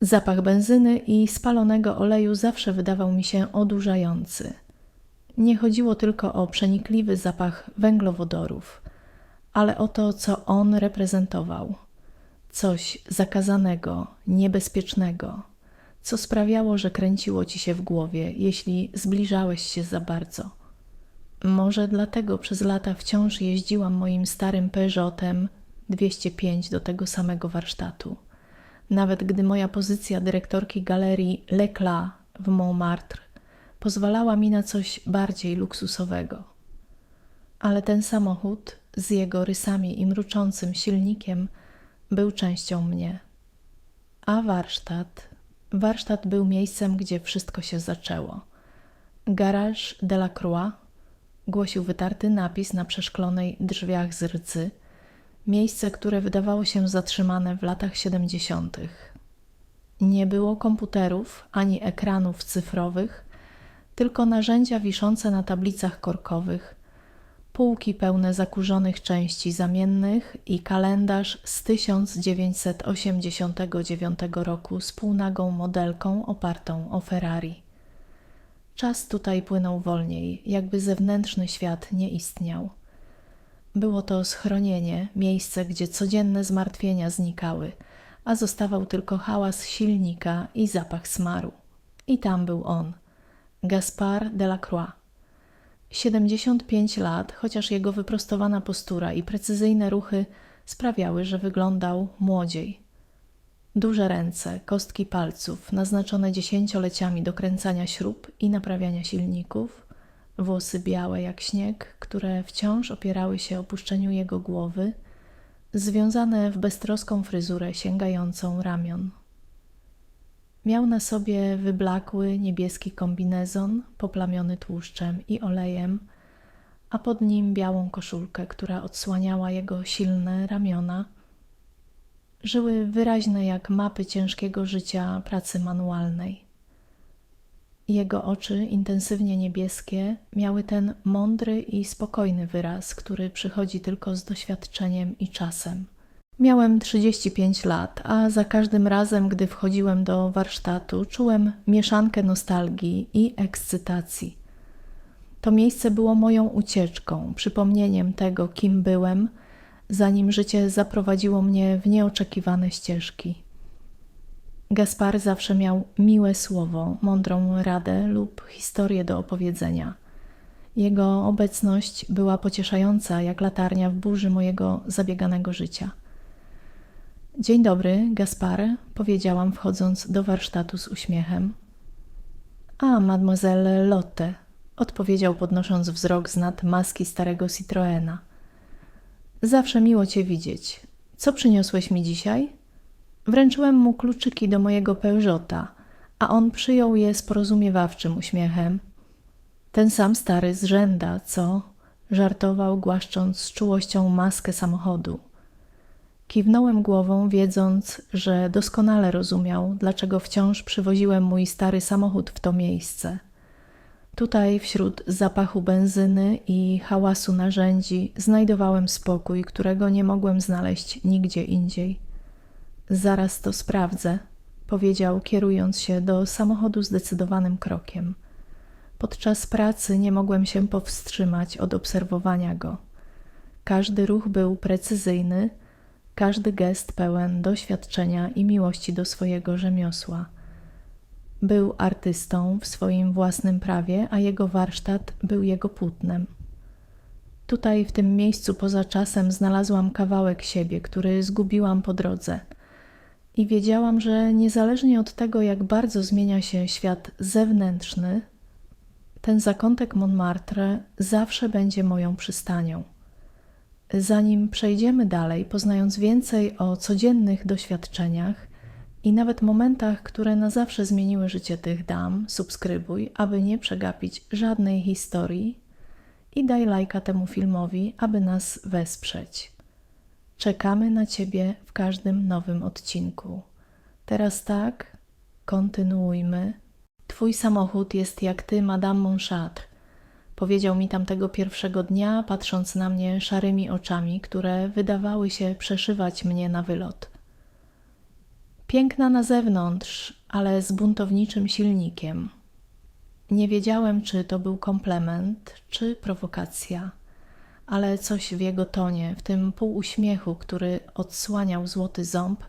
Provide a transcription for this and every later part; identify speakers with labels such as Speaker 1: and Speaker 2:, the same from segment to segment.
Speaker 1: Zapach benzyny i spalonego oleju zawsze wydawał mi się odurzający. Nie chodziło tylko o przenikliwy zapach węglowodorów, ale o to, co on reprezentował. Coś zakazanego, niebezpiecznego, co sprawiało, że kręciło ci się w głowie, jeśli zbliżałeś się za bardzo. Może dlatego przez lata wciąż jeździłam moim starym Peugeotem 205 do tego samego warsztatu. Nawet gdy moja pozycja dyrektorki galerii Lecla w Montmartre pozwalała mi na coś bardziej luksusowego. Ale ten samochód z jego rysami i mruczącym silnikiem był częścią mnie. A warsztat, warsztat był miejscem, gdzie wszystko się zaczęło. Garage de la Croix głosił wytarty napis na przeszklonej drzwiach z rdzy, miejsce, które wydawało się zatrzymane w latach siedemdziesiątych. Nie było komputerów ani ekranów cyfrowych, tylko narzędzia wiszące na tablicach korkowych, półki pełne zakurzonych części zamiennych i kalendarz z 1989 roku z półnagą modelką opartą o Ferrari. Czas tutaj płynął wolniej, jakby zewnętrzny świat nie istniał. Było to schronienie, miejsce, gdzie codzienne zmartwienia znikały, a zostawał tylko hałas silnika i zapach smaru. I tam był on, Gaspard Delacroix. 75 lat, chociaż jego wyprostowana postura i precyzyjne ruchy sprawiały, że wyglądał młodziej. Duże ręce, kostki palców, naznaczone dziesięcioleciami dokręcania śrub i naprawiania silników, włosy białe jak śnieg, które wciąż opierały się opuszczeniu jego głowy, związane w beztroską fryzurę sięgającą ramion. Miał na sobie wyblakły niebieski kombinezon poplamiony tłuszczem i olejem, a pod nim białą koszulkę, która odsłaniała jego silne ramiona. Żyły wyraźne jak mapy ciężkiego życia pracy manualnej. Jego oczy, intensywnie niebieskie, miały ten mądry i spokojny wyraz, który przychodzi tylko z doświadczeniem i czasem. Miałem 35 lat, a za każdym razem, gdy wchodziłem do warsztatu, czułem mieszankę nostalgii i ekscytacji. To miejsce było moją ucieczką, przypomnieniem tego, kim byłem, zanim życie zaprowadziło mnie w nieoczekiwane ścieżki. Gaspar zawsze miał miłe słowo, mądrą radę lub historię do opowiedzenia. Jego obecność była pocieszająca jak latarnia w burzy mojego zabieganego życia. Dzień dobry, Gaspar, powiedziałam, wchodząc do warsztatu z uśmiechem. A, mademoiselle Lotte, odpowiedział, podnosząc wzrok z nad maski starego Citroena. Zawsze miło cię widzieć. Co przyniosłeś mi dzisiaj? Wręczyłem mu kluczyki do mojego pełżota, a on przyjął je z porozumiewawczym uśmiechem. Ten sam stary z rzęda, co? Żartował, głaszcząc z czułością maskę samochodu. Kiwnąłem głową, wiedząc, że doskonale rozumiał, dlaczego wciąż przywoziłem mój stary samochód w to miejsce. Tutaj, wśród zapachu benzyny i hałasu narzędzi, znajdowałem spokój, którego nie mogłem znaleźć nigdzie indziej. Zaraz to sprawdzę, powiedział, kierując się do samochodu zdecydowanym krokiem. Podczas pracy nie mogłem się powstrzymać od obserwowania go. Każdy ruch był precyzyjny, każdy gest pełen doświadczenia i miłości do swojego rzemiosła. Był artystą w swoim własnym prawie, a jego warsztat był jego płótnem. Tutaj, w tym miejscu poza czasem, znalazłam kawałek siebie, który zgubiłam po drodze. I wiedziałam, że niezależnie od tego, jak bardzo zmienia się świat zewnętrzny, ten zakątek Montmartre zawsze będzie moją przystanią. Zanim przejdziemy dalej, poznając więcej o codziennych doświadczeniach i nawet momentach, które na zawsze zmieniły życie tych dam, subskrybuj, aby nie przegapić żadnej historii i daj lajka temu filmowi, aby nas wesprzeć. Czekamy na Ciebie w każdym nowym odcinku. Teraz tak, kontynuujmy. Twój samochód jest jak Ty, Madame Montchatre Powiedział mi tamtego pierwszego dnia, patrząc na mnie szarymi oczami, które wydawały się przeszywać mnie na wylot. Piękna na zewnątrz, ale z buntowniczym silnikiem. Nie wiedziałem, czy to był komplement, czy prowokacja, ale coś w jego tonie, w tym półuśmiechu, który odsłaniał złoty ząb,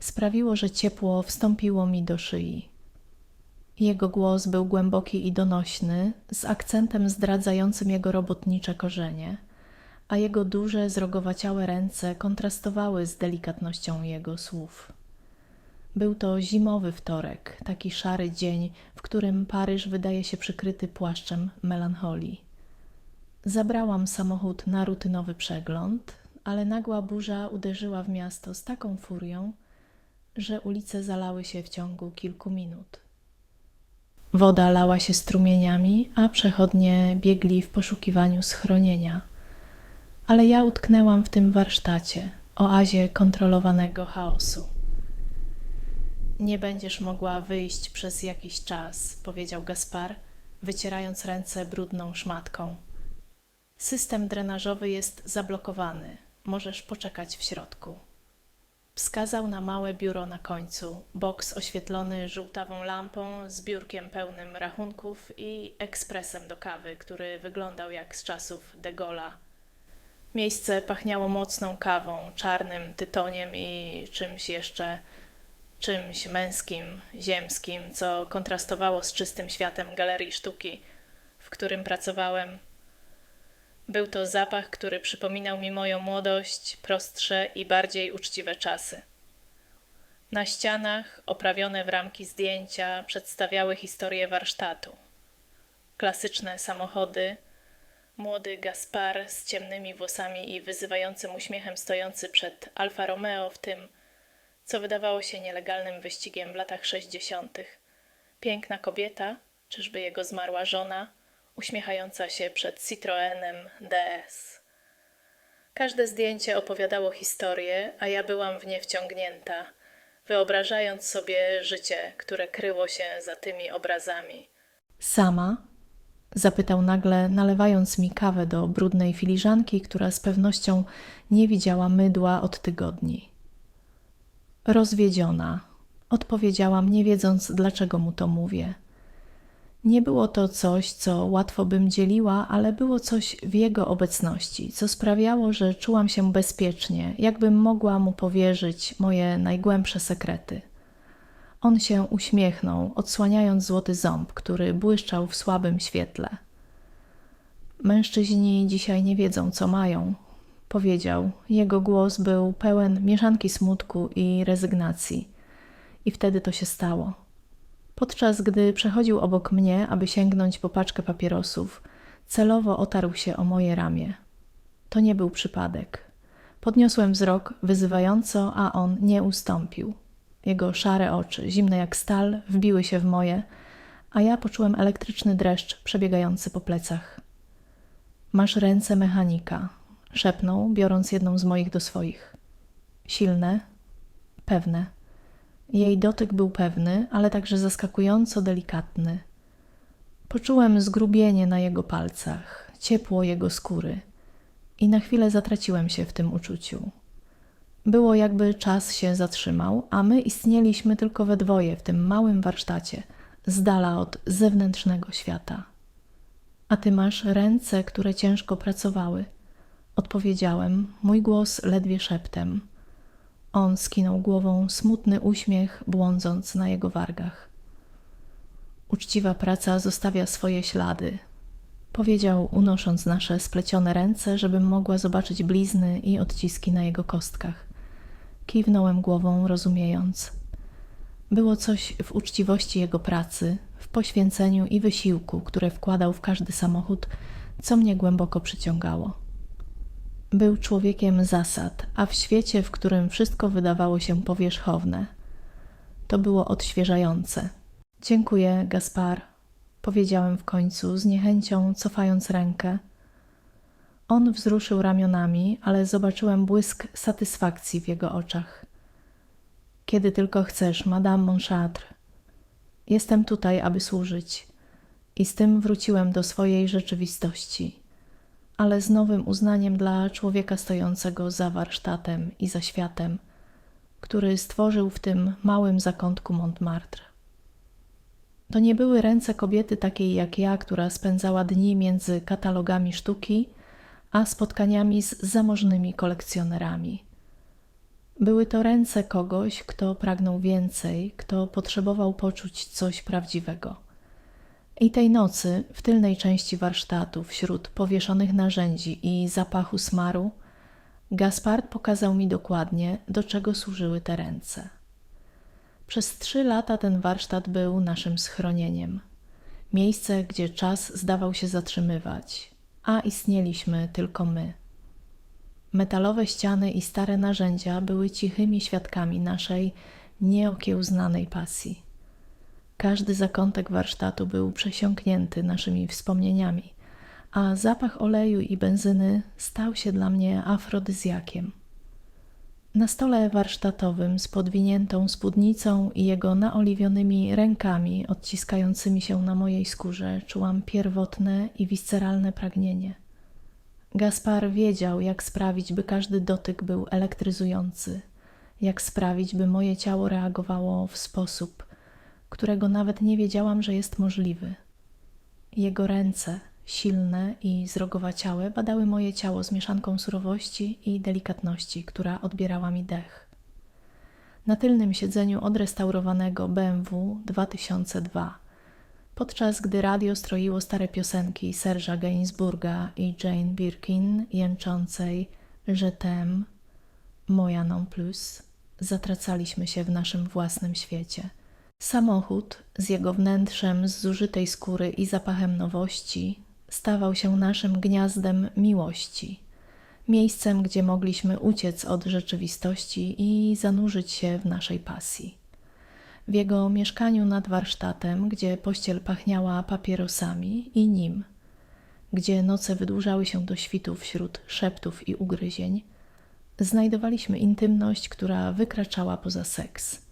Speaker 1: sprawiło, że ciepło wstąpiło mi do szyi. Jego głos był głęboki i donośny, z akcentem zdradzającym jego robotnicze korzenie, a jego duże, zrogowaciałe ręce kontrastowały z delikatnością jego słów. Był to zimowy wtorek, taki szary dzień, w którym Paryż wydaje się przykryty płaszczem melancholii. Zabrałam samochód na rutynowy przegląd, ale nagła burza uderzyła w miasto z taką furią, że ulice zalały się w ciągu kilku minut. Woda lała się strumieniami, a przechodnie biegli w poszukiwaniu schronienia. Ale ja utknęłam w tym warsztacie, oazie kontrolowanego chaosu. Nie będziesz mogła wyjść przez jakiś czas, powiedział Gaspar, wycierając ręce brudną szmatką. System drenażowy jest zablokowany. Możesz poczekać w środku. Wskazał na małe biuro na końcu, boks oświetlony żółtawą lampą z biurkiem pełnym rachunków i ekspresem do kawy, który wyglądał jak z czasów de Gaulle'a. Miejsce pachniało mocną kawą, czarnym tytoniem i czymś jeszcze, czymś męskim, ziemskim, co kontrastowało z czystym światem galerii sztuki, w którym pracowałem. Był to zapach, który przypominał mi moją młodość, prostsze i bardziej uczciwe czasy. Na ścianach, oprawione w ramki zdjęcia, przedstawiały historię warsztatu. Klasyczne samochody, młody Gaspar z ciemnymi włosami i wyzywającym uśmiechem stojący przed Alfa Romeo w tym, co wydawało się nielegalnym wyścigiem w latach sześćdziesiątych. Piękna kobieta, czyżby jego zmarła żona, uśmiechająca się przed Citroenem DS. Każde zdjęcie opowiadało historię, a ja byłam w nie wciągnięta, wyobrażając sobie życie, które kryło się za tymi obrazami. Sama? Zapytał nagle, nalewając mi kawę do brudnej filiżanki, która z pewnością nie widziała mydła od tygodni. Rozwiedziona, odpowiedziałam, nie wiedząc, dlaczego mu to mówię. Nie było to coś, co łatwo bym dzieliła, ale było coś w jego obecności, co sprawiało, że czułam się bezpiecznie, jakbym mogła mu powierzyć moje najgłębsze sekrety. On się uśmiechnął, odsłaniając złoty ząb, który błyszczał w słabym świetle. Mężczyźni dzisiaj nie wiedzą, co mają, powiedział. Jego głos był pełen mieszanki smutku i rezygnacji. I wtedy to się stało. Podczas gdy przechodził obok mnie, aby sięgnąć po paczkę papierosów, celowo otarł się o moje ramię. To nie był przypadek. Podniosłem wzrok wyzywająco, a on nie ustąpił. Jego szare oczy, zimne jak stal, wbiły się w moje, a ja poczułem elektryczny dreszcz przebiegający po plecach. Masz ręce mechanika, szepnął, biorąc jedną z moich do swoich. Silne, pewne. Jej dotyk był pewny, ale także zaskakująco delikatny. Poczułem zgrubienie na jego palcach, ciepło jego skóry i na chwilę zatraciłem się w tym uczuciu. Było jakby czas się zatrzymał, a my istnieliśmy tylko we dwoje w tym małym warsztacie, z dala od zewnętrznego świata. A ty masz ręce, które ciężko pracowały. Odpowiedziałem, mój głos ledwie szeptem. On skinął głową, smutny uśmiech błądząc na jego wargach. Uczciwa praca zostawia swoje ślady, powiedział, unosząc nasze splecione ręce, żebym mogła zobaczyć blizny i odciski na jego kostkach. Kiwnąłem głową, rozumiejąc. Było coś w uczciwości jego pracy, w poświęceniu i wysiłku, które wkładał w każdy samochód, co mnie głęboko przyciągało. Był człowiekiem zasad, a w świecie, w którym wszystko wydawało się powierzchowne, to było odświeżające. Dziękuję, Gaspar, powiedziałem w końcu, z niechęcią cofając rękę. On wzruszył ramionami, ale zobaczyłem błysk satysfakcji w jego oczach. Kiedy tylko chcesz, Madame Montchatre. Jestem tutaj, aby służyć. I z tym wróciłem do swojej rzeczywistości ale z nowym uznaniem dla człowieka stojącego za warsztatem i za światem, który stworzył w tym małym zakątku Montmartre. To nie były ręce kobiety takiej jak ja, która spędzała dni między katalogami sztuki, a spotkaniami z zamożnymi kolekcjonerami. Były to ręce kogoś, kto pragnął więcej, kto potrzebował poczuć coś prawdziwego. I tej nocy, w tylnej części warsztatu, wśród powieszonych narzędzi i zapachu smaru, Gaspard pokazał mi dokładnie, do czego służyły te ręce. Przez trzy lata ten warsztat był naszym schronieniem. Miejsce, gdzie czas zdawał się zatrzymywać, a istnieliśmy tylko my. Metalowe ściany i stare narzędzia były cichymi świadkami naszej nieokiełznanej pasji. Każdy zakątek warsztatu był przesiąknięty naszymi wspomnieniami, a zapach oleju i benzyny stał się dla mnie afrodyzjakiem. Na stole warsztatowym z podwiniętą spódnicą i jego naoliwionymi rękami odciskającymi się na mojej skórze czułam pierwotne i visceralne pragnienie. Gaspar wiedział, jak sprawić, by każdy dotyk był elektryzujący, jak sprawić, by moje ciało reagowało w sposób, którego nawet nie wiedziałam, że jest możliwy. Jego ręce, silne i zrogowaciałe, badały moje ciało z mieszanką surowości i delikatności, która odbierała mi dech. Na tylnym siedzeniu odrestaurowanego BMW 2002, podczas gdy radio stroiło stare piosenki Serge'a Gainsbourga i Jane Birkin jęczącej Je t'aime, moja non plus, zatracaliśmy się w naszym własnym świecie – Samochód z jego wnętrzem z zużytej skóry i zapachem nowości stawał się naszym gniazdem miłości, miejscem, gdzie mogliśmy uciec od rzeczywistości i zanurzyć się w naszej pasji. W jego mieszkaniu nad warsztatem, gdzie pościel pachniała papierosami i nim, gdzie noce wydłużały się do świtu wśród szeptów i ugryzień, znajdowaliśmy intymność, która wykraczała poza seks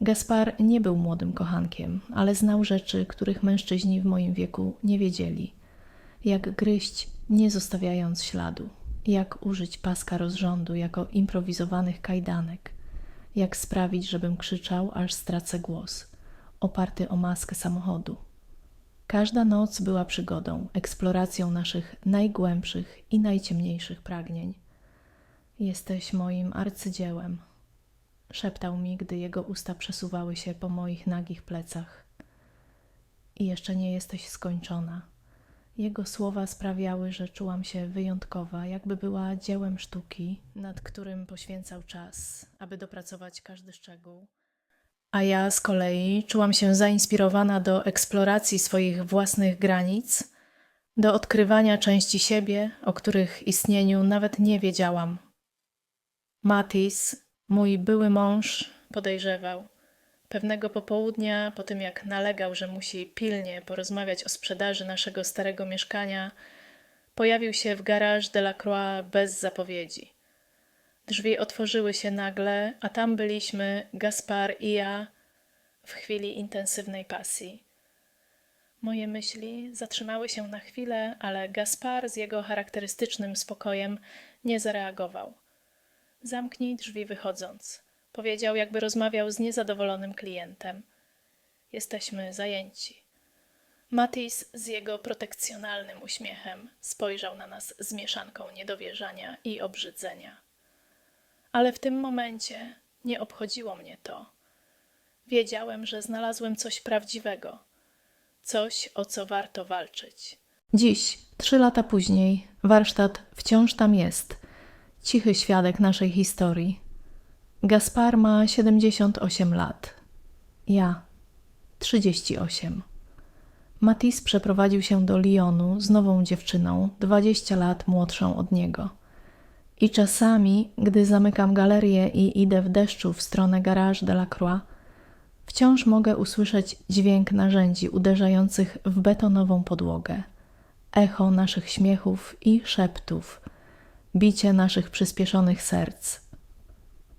Speaker 1: Gaspar nie był młodym kochankiem, ale znał rzeczy, których mężczyźni w moim wieku nie wiedzieli. Jak gryźć, nie zostawiając śladu, jak użyć paska rozrządu jako improwizowanych kajdanek, jak sprawić, żebym krzyczał, aż stracę głos, oparty o maskę samochodu. Każda noc była przygodą, eksploracją naszych najgłębszych i najciemniejszych pragnień. Jesteś moim arcydziełem, szeptał mi, gdy jego usta przesuwały się po moich nagich plecach. I jeszcze nie jesteś skończona. Jego słowa sprawiały, że czułam się wyjątkowa, jakby była dziełem sztuki, nad którym poświęcał czas, aby dopracować każdy szczegół. A ja z kolei czułam się zainspirowana do eksploracji swoich własnych granic, do odkrywania części siebie, o których istnieniu nawet nie wiedziałam. Matis Mój były mąż podejrzewał. Pewnego popołudnia, po tym jak nalegał, że musi pilnie porozmawiać o sprzedaży naszego starego mieszkania, pojawił się w garaż Delacroix bez zapowiedzi. Drzwi otworzyły się nagle, a tam byliśmy Gaspar i ja w chwili intensywnej pasji. Moje myśli zatrzymały się na chwilę, ale Gaspar z jego charakterystycznym spokojem nie zareagował. Zamknij drzwi wychodząc, powiedział, jakby rozmawiał z niezadowolonym klientem. Jesteśmy zajęci. Matis z jego protekcjonalnym uśmiechem spojrzał na nas z mieszanką niedowierzania i obrzydzenia. Ale w tym momencie nie obchodziło mnie to. Wiedziałem, że znalazłem coś prawdziwego, coś, o co warto walczyć. Dziś, trzy lata później, warsztat wciąż tam jest – cichy świadek naszej historii. Gaspar ma 78 lat. Ja 38. Matisse przeprowadził się do Lyonu z nową dziewczyną, 20 lat młodszą od niego. I czasami, gdy zamykam galerię i idę w deszczu w stronę Garage de la Croix, wciąż mogę usłyszeć dźwięk narzędzi uderzających w betonową podłogę, echo naszych śmiechów i szeptów – bicie naszych przyspieszonych serc.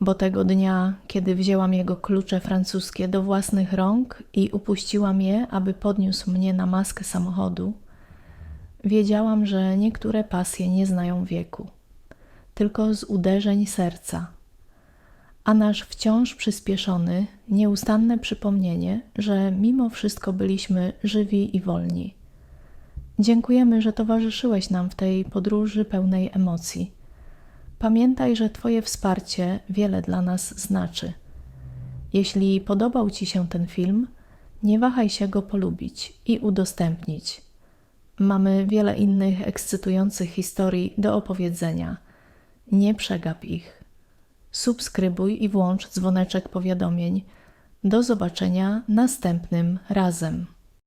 Speaker 1: Bo tego dnia, kiedy wzięłam jego klucze francuskie do własnych rąk i upuściłam je, aby podniósł mnie na maskę samochodu, wiedziałam, że niektóre pasje nie znają wieku, tylko z uderzeń serca. a nasz wciąż przyspieszony, nieustanne przypomnienie, że mimo wszystko byliśmy żywi i wolni. Dziękujemy, że towarzyszyłeś nam w tej podróży pełnej emocji. Pamiętaj, że Twoje wsparcie wiele dla nas znaczy. Jeśli podobał Ci się ten film, nie wahaj się go polubić i udostępnić. Mamy wiele innych ekscytujących historii do opowiedzenia. Nie przegap ich. Subskrybuj i włącz dzwoneczek powiadomień. Do zobaczenia następnym razem.